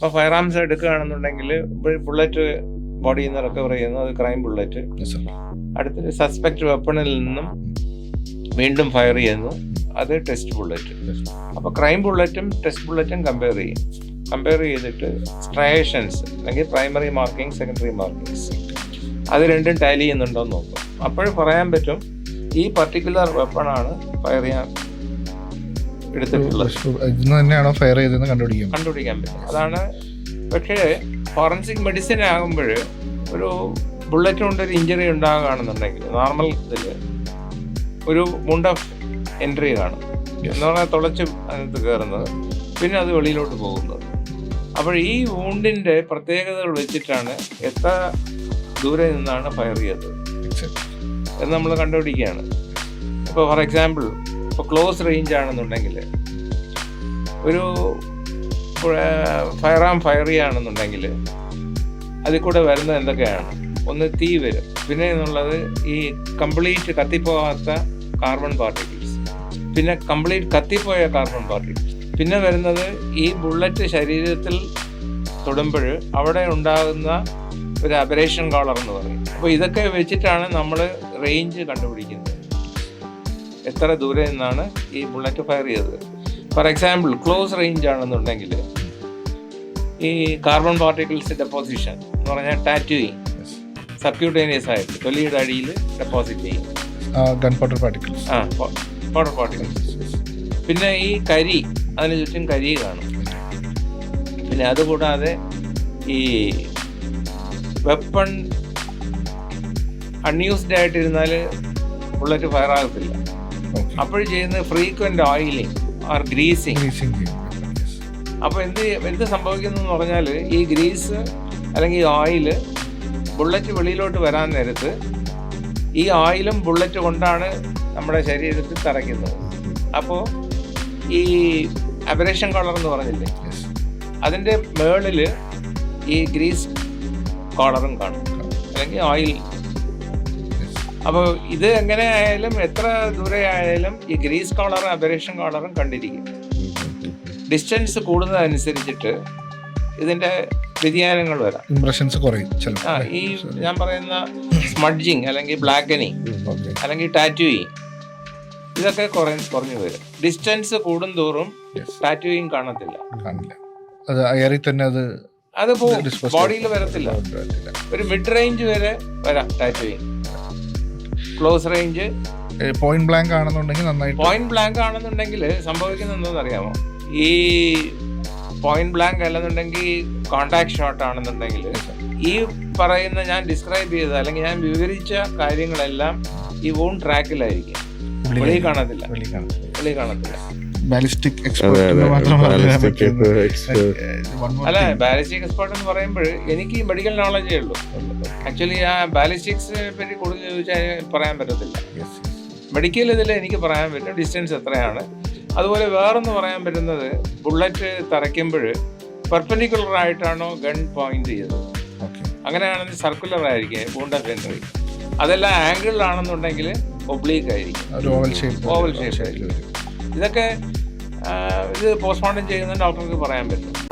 ഇപ്പോൾ fire arms എടുക്കുകയാണെന്നുണ്ടെങ്കിൽ bullet ബോഡിയിൽ നിന്ന് റിക്കവർ ചെയ്യുന്നു അത് ക്രൈം ബുള്ളറ്റ് അടുത്തത്. സസ്പെക്ട് വെപ്പണിൽ നിന്നും വീണ്ടും ഫയർ ചെയ്യുന്നു. അത് ടെസ്റ്റ് ബുള്ളറ്റ് അപ്പോൾ ക്രൈം ബുള്ളറ്റും ടെസ്റ്റ് ബുള്ളറ്റും കമ്പയർ ചെയ്യും. കമ്പയർ ചെയ്തിട്ട് സ്ട്രയേഷൻസ് അല്ലെങ്കിൽ പ്രൈമറി മാർക്കിംഗ് സെക്കൻഡറി മാർക്കിങ്സ് അത് രണ്ടും ടാലി ചെയ്യുന്നുണ്ടോ എന്ന് നോക്കും. അപ്പോൾ പറയാൻ പറ്റും ഈ പർട്ടിക്കുലർ വെപ്പണാണ് ഫയർ ചെയ്യാൻ എടുത്തിട്ടുള്ളത്. തന്നെയാണോ ഫയർ ചെയ്തതെന്ന് കണ്ടുപിടിക്കും. കണ്ടുപിടിക്കാൻ പറ്റും. അതാണ് പക്ഷേ ഫോറൻസിക് മെഡിസിൻ ആകുമ്പോൾ ഒരു ബുള്ളറ്റ് കൊണ്ട് ഒരു ഇഞ്ചറി ഉണ്ടാകുകയാണെന്നുണ്ടെങ്കിൽ നോർമൽ ഇതിൽ ഒരു മുണ്ട എൻട്രി കാണും. എന്ന് പറഞ്ഞാൽ തുളച്ച് അതിനകത്ത് കയറുന്നത് പിന്നെ അത് വെളിയിലോട്ട് പോകുന്നത്. അപ്പോൾ ഈ വൂണ്ടിന്റെ പ്രത്യേകതകൾ വെച്ചിട്ടാണ് എത്ര ദൂരെ നിന്നാണ് ഫയർ ചെയ്തത്. എന്ന് നമ്മൾ കണ്ടുപിടിക്കുകയാണ്. ഇപ്പോൾ ഫോർ എക്സാമ്പിൾ ഇപ്പോൾ ക്ലോസ് റേഞ്ച് ആണെന്നുണ്ടെങ്കിൽ ഒരു ഫയർ ആം ഫയർ ചെയ്യുകയാണെന്നുണ്ടെങ്കിൽ അതിൽ കൂടെ വരുന്നത് എന്തൊക്കെയാണ്? ഒന്ന് തീ വരും. പിന്നെ എന്നുള്ളത് ഈ കംപ്ലീറ്റ് കത്തിപ്പോകാത്ത കാർബൺ പാർട്ടിക്കിൾസ് പിന്നെ കംപ്ലീറ്റ് കത്തിപ്പോയ കാർബൺ പാർട്ടിക്കിൾസ് പിന്നെ വരുന്നത് ഈ ബുള്ളറ്റ് ശരീരത്തിൽ തൊടുമ്പോൾ അവിടെ ഉണ്ടാകുന്ന ഒരു അബറേഷൻ കോളർ എന്ന് പറയും. അപ്പോൾ ഇതൊക്കെ വെച്ചിട്ടാണ് നമ്മൾ റേഞ്ച് കണ്ടുപിടിക്കുന്നത്. എത്ര ദൂരെ നിന്നാണ് ഈ ബുള്ളറ്റ് ഫയർ ചെയ്തത്? ഫോർ എക്സാമ്പിൾ ക്ലോസ് റേഞ്ച് ആണെന്നുണ്ടെങ്കിൽ ഈ കാർബൺ പാർട്ടിക്കിൾസ് ഡെപ്പോസിഷൻ എന്ന് പറഞ്ഞാൽ ടാറ്റുയിങ് സബ്ക്യൂട്ടേനിയസ് ആയിട്ട് തൊലിയുടെ അടിയിൽ ഡെപ്പോസിറ്റ് ചെയ്യും. ഗൺ പൗഡർ പാർട്ടിക്കിൾസ് ആ പൗഡർ പാർട്ടിക്കിൾസ് പിന്നെ ഈ കരി അതിന് ചുറ്റും കരി കാണും. പിന്നെ അതുകൂടാതെ ഈ വെപ്പൺ അൺയൂസ്ഡ് ആയിട്ടിരുന്നാൽ ബുള്ളറ്റ് ഫയർ ആകത്തില്ല. അപ്പോൾ ചെയ്യുന്നത് ഫ്രീക്വന്റ് ഓയിലിംഗ് ആർ ഗ്രീസിങ് അപ്പോൾ എന്ത് എന്ത് സംഭവിക്കുന്നു എന്ന് പറഞ്ഞാൽ ഈ ഗ്രീസ് അല്ലെങ്കിൽ ഈ ഓയിൽ ബുള്ളറ്റ് വെളിയിലോട്ട് വരാൻ നേരത്ത് ഈ ഓയിലും ബുള്ളറ്റ് കൊണ്ടാണ് നമ്മുടെ ശരീരത്തിൽ തറയ്ക്കുന്നത്. അപ്പോൾ ഈ അബരേഷൻ കളർ എന്ന് പറഞ്ഞില്ലേ? അതിന്റെ മേളിൽ ഈ ഗ്രീസ് കോളറും കാണും. അല്ലെങ്കിൽ ഓയിൽ അപ്പോൾ ഇത് എങ്ങനെ ആയാലും എത്ര ദൂരെ ആയാലും ഈ ഗ്രീസ് കോളറും അബറേഷൻ കോളറും കണ്ടിരിക്കും. ഡിസ്റ്റൻസ് കൂടുന്നതനുസരിച്ചിട്ട് ഇതിന്റെ വ്യതിയാനങ്ങൾ വരാം. ഇംപ്രഷൻസ് കുറയും ആ ഈ ഞാൻ പറയുന്ന സ്മഡ്ജിങ് അല്ലെങ്കിൽ ബ്ലാക്കനിങ് അല്ലെങ്കിൽ ടാറ്റൂയിങ് ഇതൊക്കെ കുറേ കുറഞ്ഞു വരും. ഡിസ്റ്റൻസ് കൂടുന്തോറും ടാറ്റൂയിങ് കാണത്തില്ല. കാണില്ല അത് തന്നെ അത് അത് ബോഡിയിൽ വരത്തില്ല. വരത്തില്ല. ഒരു മിഡ് റേഞ്ച് വരെ വരാം tattooing. Close range. Point blank ആണെന്നുണ്ടെങ്കിൽ നന്നായി പോയിന്റ് ബ്ലാങ്ക് ആണെന്നുണ്ടെങ്കിൽ സംഭവിക്കുന്നത് എന്താണെന്നറിയാമോ ഈ പോയിന്റ് ബ്ലാങ്ക് അല്ലെന്നുണ്ടെങ്കിൽ കോണ്ടാക്ട് ഷോട്ട് ആണെന്നുണ്ടെങ്കിൽ ഈ പറയുന്ന ഞാൻ ഡിസ്ക്രൈബ് ചെയ്ത അല്ലെങ്കിൽ ഞാൻ വിവരിച്ച കാര്യങ്ങളെല്ലാം ഈ വൂൺ ട്രാക്കിലായിരിക്കും വെളി കാണത്തില്ല. വെളി കാണത്തില്ല. ബാലിസ്റ്റിക് എക്സ്പെർട്ട് അല്ല ബാലിസ്റ്റിക് എക്സ്പേർട്ട് എന്ന് പറയുമ്പോൾ എനിക്ക് മെഡിക്കൽ നോളജേ ഉള്ളൂ. ആക്ച്വലി ആ ബാലിസ്റ്റിക്സ് പറ്റി കൂടുതൽ ചോദിച്ചാൽ പറയാൻ പറ്റത്തില്ല. മെഡിക്കൽ ഇതിൽ എനിക്ക് പറയാൻ പറ്റും ഡിസ്റ്റൻസ് എത്രയാണ്. അതുപോലെ വേറൊന്ന് പറയാൻ പറ്റുന്നത് ബുള്ളറ്റ് തറയ്ക്കുമ്പോൾ പെർപ്പൻഡിക്കുലർ ആയിട്ടാണോ ഗൺ പോയിന്റ് ചെയ്തത് അങ്ങനെയാണെങ്കിൽ സർക്കുലർ ആയിരിക്കും ബൂണ്ട എൻട്രി അതെല്ലാം ആംഗിളിലാണെന്നുണ്ടെങ്കിൽ ഒബ്ലീക്ക് ആയിരിക്കും. ഓവൽ ഷേപ്പ് ആയിരിക്കും. ഇതൊക്കെ ഇത് പോസ്റ്റ്മോർട്ടം ചെയ്യുന്ന ഡോക്ടർക്ക് പറയാൻ പറ്റും.